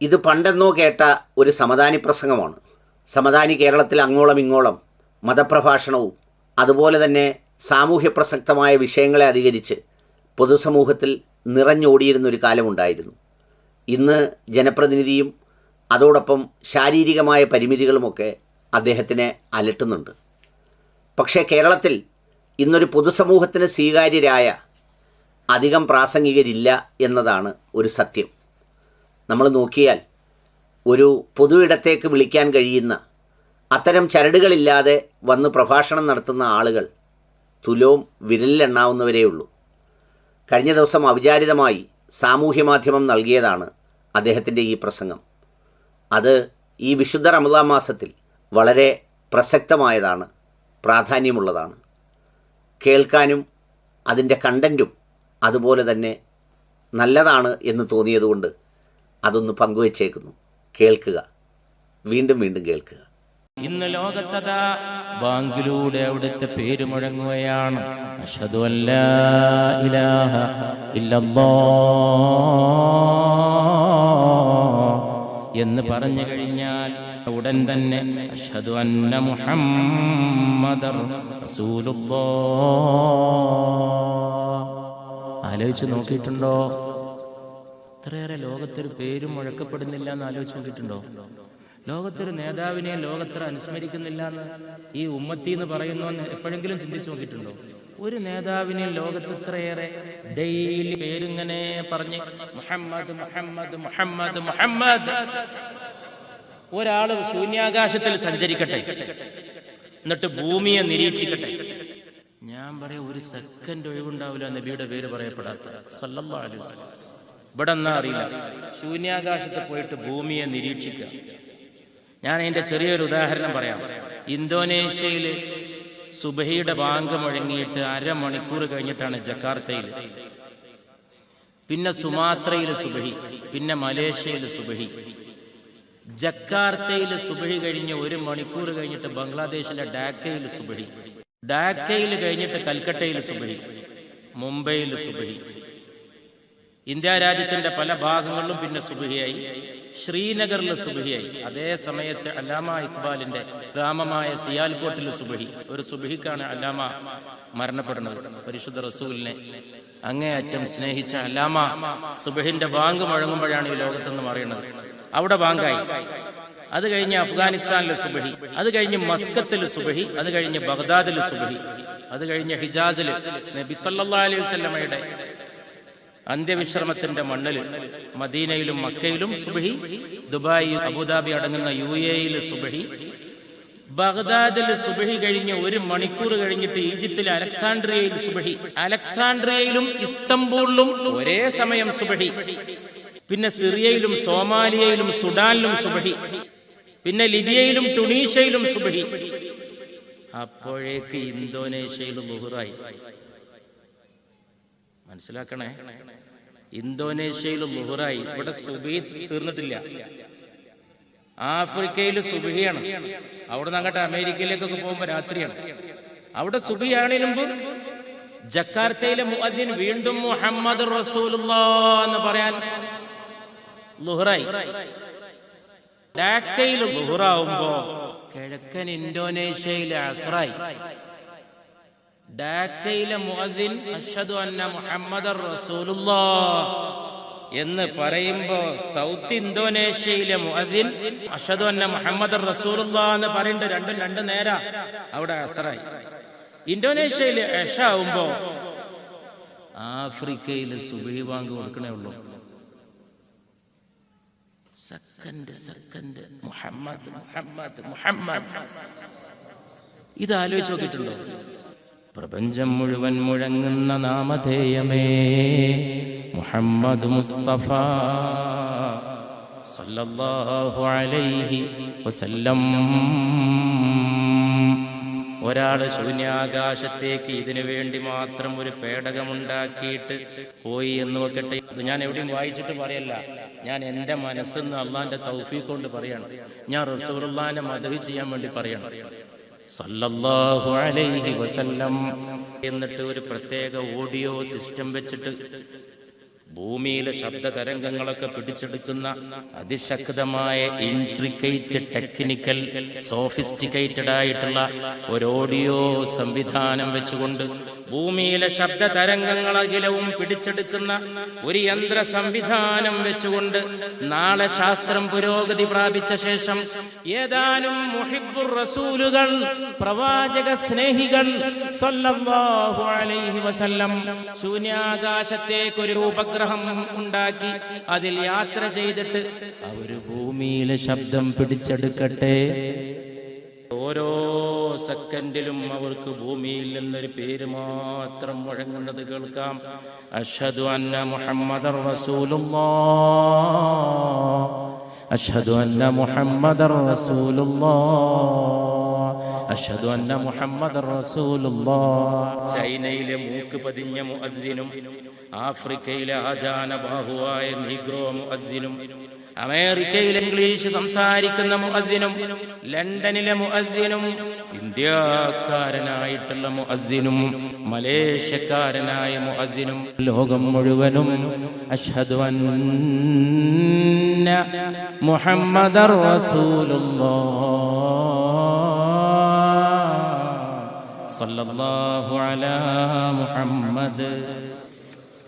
ഇത് പണ്ടെന്നോ കേട്ട ഒരു സമദാനി പ്രസംഗമാണ്. സമദാനി കേരളത്തിൽ അങ്ങോളം ഇങ്ങോളം മതപ്രഭാഷണവും അതുപോലെ തന്നെ സാമൂഹ്യ പ്രസക്തമായ വിഷയങ്ങളെ അധികരിച്ച് പൊതുസമൂഹത്തിൽ നിറഞ്ഞോടിയിരുന്ന ഒരു കാലമുണ്ടായിരുന്നു. ഇന്ന് ജനപ്രതിനിധിയും അതോടൊപ്പം ശാരീരികമായ പരിമിതികളുമൊക്കെ അദ്ദേഹത്തിനെ അലട്ടുന്നുണ്ട്. പക്ഷേ കേരളത്തിൽ ഇന്നൊരു പൊതുസമൂഹത്തിന് സ്വീകാര്യരായ അധികം പ്രാസംഗികരില്ല എന്നതാണ് ഒരു സത്യം. നമ്മൾ നോക്കിയാൽ ഒരു പൊതു ഇടത്തേക്ക് വിളിക്കാൻ കഴിയുന്ന അത്തരം ചരടുകളില്ലാതെ വന്ന് പ്രഭാഷണം നടത്തുന്ന ആളുകൾ തുലവും വിരലിലെണ്ണാവുന്നവരേ ഉള്ളൂ. കഴിഞ്ഞ ദിവസം അവിചാരിതമായി സാമൂഹ്യ മാധ്യമം നൽകിയതാണ് അദ്ദേഹത്തിന്റെ ഈ പ്രസംഗം. അത് ഈ വിശുദ്ധ റമദാൻ മാസത്തിൽ വളരെ പ്രസക്തമായതാണ് പ്രാധാന്യമുള്ളതാണ്. കേൾക്കാനും അതിന്റെ കണ്ടന്റും അതുപോലെ തന്നെ നല്ലതാണ് എന്ന് തോന്നിയതുകൊണ്ട് അതൊന്ന് പങ്കുവച്ചേക്കുന്നു. കേൾക്കുക. വീണ്ടും വീണ്ടും കേൾക്കുക. ഇന്ന് ലോകത്തതാ ബാങ്കിലൂടെ അവിടുത്തെ പേര് മുഴങ്ങുകയാണ്. എന്ന് പറഞ്ഞു കഴിഞ്ഞാൽ ഉടൻ തന്നെ അഷ്ഹദു അന്ന മുഹമ്മദർ റസൂലുള്ളാ ആലോചിച്ച് നോക്കിയിട്ടുണ്ടോ? ഇത്രയേറെ ലോകത്തൊരു പേരും മുഴക്കപ്പെടുന്നില്ല എന്ന് ആലോചിച്ച് നോക്കിയിട്ടുണ്ടോ? ലോകത്തൊരു നേതാവിനെ ലോകത്ര അനുസ്മരിക്കുന്നില്ല എന്ന് ഈ ഉമ്മത്തി എന്ന് പറയുന്നു എപ്പോഴെങ്കിലും ചിന്തിച്ചു നോക്കിയിട്ടുണ്ടോ? ഒരു നേതാവിനെ ലോകത്ത് ഇത്രയേറെ ഡെയിലി പേരിങ്ങനെ പറഞ്ഞ് മുഹമ്മദ് മുഹമ്മദ് മുഹമ്മദ് മുഹമ്മദ് ഒരാൾ ശൂന്യാകാശത്തിൽ സഞ്ചരിക്കട്ടെ എന്നിട്ട് ഭൂമിയെ നിരീക്ഷിക്കട്ടെ. ഞാൻ പറയാം ഒരു സെക്കൻഡ് ഒഴിവുണ്ടാവില്ല നബിയുടെ പേര് പറയപ്പെടാത്ത. സല്ലല്ലാഹു അലൈഹി വസല്ലം. ഇവിടെ എന്നാ അറിയില്ല. ശൂന്യാകാശത്ത് പോയിട്ട് ഭൂമിയെ നിരീക്ഷിക്കുക. ഞാൻ അതിന്റെ ചെറിയൊരു ഉദാഹരണം പറയാം. ഇന്തോനേഷ്യയിൽ സുബഹിയുടെ ബാങ്ക് മുഴങ്ങിയിട്ട് അരമണിക്കൂർ കഴിഞ്ഞിട്ടാണ് ജക്കാർത്തയിൽ. പിന്നെ സുമാത്രയിൽ സുബഹി പിന്നെ മലേഷ്യയിൽ സുബഹി. ജക്കാർത്തയിൽ സുബഹി കഴിഞ്ഞ് ഒരു മണിക്കൂർ കഴിഞ്ഞിട്ട് ബംഗ്ലാദേശിലെ ഡാക്കയിൽ സുബഹി. ഡാക്കയിൽ കഴിഞ്ഞിട്ട് കൽക്കട്ടയിൽ സുബഹി. മുംബൈയിൽ സുബഹി. ഇന്ത്യ രാജ്യത്തിന്റെ പല ഭാഗങ്ങളിലും പിന്നെ സുബഹിയായി. ശ്രീനഗറിൽ സുബഹിയായി. അതേ സമയത്ത് അല്ലാമ ഇക്ബാലിന്റെ ഗ്രാമമായ സിയാൽകോട്ടിൽ സുബഹി. ഒരു സുബഹിക്കാണ് അല്ലാമ മരണപ്പെടുന്നത്. പരിശുദ്ധ റസൂലിനെ അങ്ങേയറ്റം സ്നേഹിച്ച അല്ലാമ സുബഹിന്റെ ബാങ്ക് മുഴങ്ങുമ്പോഴാണ് ഈ ലോകത്തെന്ന് പറയുന്നത്. അവിടെ ബാങ്കായി അത് കഴിഞ്ഞ് അഫ്ഗാനിസ്ഥാനിലെ സുബഹി. അത് കഴിഞ്ഞ് മസ്കത്തിൽ സുബഹി. അത് കഴിഞ്ഞ് ബഗ്ദാദിൽ സുബഹി. അത് കഴിഞ്ഞ് ഹിജാസിൽ നബി സല്ലല്ലാഹു അലൈഹി വസല്ലമയുടെ അന്ത്യവിശ്രമത്തിന്റെ മണ്ണിൽ മദീനയിലും മക്കയിലും സുബഹി ദുബായി അബുദാബി അടങ്ങുന്ന യു എയിൽ സുബഹി ബഗ്ദാദിൽ സുബഹി കഴിഞ്ഞ് ഒരു മണിക്കൂർ കഴിഞ്ഞിട്ട് ഈജിപ്തിലെ അലക്സാണ്ട്രിയയിൽ സുബഹി. അലക്സാണ്ട്രിയയിലും ഇസ്തംബൂളിലും ഒരേ സമയം സുബഹി. പിന്നെ സിറിയയിലും സോമാലിയയിലും സുഡാനിലും സുബഹി. പിന്നെ ലിബിയയിലും ടുണീഷ്യയിലും സുബഹി. അപ്പോഴേക്ക് ഇന്തോനേഷ്യയിലും ബുഹുറായി മനസ്സിലാക്കണേ? ഇന്തോനേഷ്യയിൽ ലുഹറായി ഇവിടെ സുബി തീർന്നിട്ടില്ല. ആഫ്രിക്കയിൽ സുബിയാണ് അവിടെ നിന്ന് അങ്ങോട്ട് അമേരിക്കയിലേക്കൊക്കെ പോകുമ്പോൾ രാത്രിയാണ്. അവിടെ സുബിയാണെങ്കിലും ജക്കാർത്തയിലെ മുഅദ്ദിൻ വീണ്ടും മുഹമ്മദ് റസൂലുള്ളാ എന്ന് പറയാൻ ലുഹറായി ഡാക്കയിൽ ലുഹറാവുമ്പോ കിഴക്കൻ ഇന്തോനേഷ്യയിലെ അസ്രായി. ഡാക്കയിലെ എന്ന് പറയുമ്പോ സൗത്ത് ഇന്തോനേഷ്യയിലെ മുഅദ്ദിൻ അഷദ് അന്ന മുഹമ്മദർ റസൂലുള്ളാഹ് എന്ന് പറയുന്നുണ്ട് രണ്ടും രണ്ട് നേരാ. അവിടെ അസറായി. ഇന്തോനേഷ്യയിൽ എഷ ആവുമ്പോ ആഫ്രിക്കയിൽ സുബഹി വാങ്ക് കൊടുക്കണേ ഉള്ളൂ. Second second Muhammad Muhammad Muhammad. ഇത് ആലോചിച്ച് നോക്കിയിട്ടുണ്ടോ? പ്രപഞ്ചം മുഴുവൻ മുഴങ്ങുന്ന നാമധേയമേ മുഹമ്മദ് മുസ്തഫ സല്ലല്ലാഹു അലൈഹി വസല്ലം. ഒരാൾ ശൂന്യാകാശത്തേക്ക് ഇതിനു വേണ്ടി മാത്രം ഒരു പേടകമുണ്ടാക്കിയിട്ട് പോയി എന്ന് വെക്കട്ടെ. അത് ഞാൻ എവിടെയും വായിച്ചിട്ട് പറയല്ല. ഞാൻ എന്റെ മനസ്സെന്ന് അള്ളാന്റെ തൗഫീഖ് കൊണ്ട് പറയണം. ഞാൻ റസൂറുല്ലാനെ മദഹി ചെയ്യാൻ വേണ്ടി പറയണം. സല്ലല്ലാഹു അലൈഹി വസല്ലം. എന്നിട്ട് ഒരു പ്രത്യേക ഓഡിയോ സിസ്റ്റം വെച്ചിട്ട് ഭൂമിയിലെ ശബ്ദ തരംഗങ്ങളൊക്കെ പിടിച്ചെടുക്കുന്ന അതിശക്തമായ ഇൻട്രിക്കേറ്റ് ടെക്നിക്കൽ സോഫിസ്റ്റിക്കേറ്റഡ് ആയിട്ടുള്ള ഒരു ഓഡിയോ സംവിധാനം വെച്ചുകൊണ്ട് ഭൂമിയിലെ ശബ്ദ തരംഗങ്ങളകിലവും പിടിച്ചെടുക്കുന്ന ഒരു യന്ത്ര സംവിധാനം വെച്ചുകൊണ്ട് നാളെ ശാസ്ത്രം പുരോഗതി പ്രാപിച്ച ശേഷം ഏതാനും മുഹിബുർ റസൂലുകൾ പ്രവാചക സ്നേഹികൾ അലൈഹി വസല്ലം ശൂന്യാകാശത്തേക്ക് ഒരു ഉപഗ്രഹം ഉണ്ടാക്കി അതിൽ യാത്ര ചെയ്തിട്ട് അവർ ഭൂമിയിലെ ശബ്ദം പിടിച്ചെടുക്കട്ടെ. ഓരോ സെക്കൻഡിലും അവർക്ക് ഭൂമിയിൽ നിന്നൊരു പേര് മാത്രം മുഴങ്ങുന്നത് കേൾക്കാം. അഷദ് അന്ന മുഹമ്മദർ അഷദ് അന്ന മുഹമ്മദർ റസൂലുള്ളാഹ്. അഷ്ഹദു അന്ന റസൂലുള്ളാഹ് ചൈനയിലെ മൂക്ക് പതിഞ്ഞ മുഅദ്ദിനും ആഫ്രിക്കയിലെ ആചാന ബാഹുവായ നീഗ്രോ മുഅദ്ദിനും അമേരിക്കയിൽ ഇംഗ്ലീഷ് സംസാരിക്കുന്ന മുഅദ്ദിനും ലണ്ടനിലെ മുഅദ്ദിനും ഇന്ത്യക്കാരനായിട്ടുള്ള മുഅദ്ദിനും മലേഷ്യക്കാരനായ മുഅദ്ദിനും ലോകം മുഴുവനും അഷ്ഹദു അന്ന മുഹമ്മദർ റസൂലുള്ളാഹ് സല്ലല്ലാഹു അലാ മുഹമ്മദ്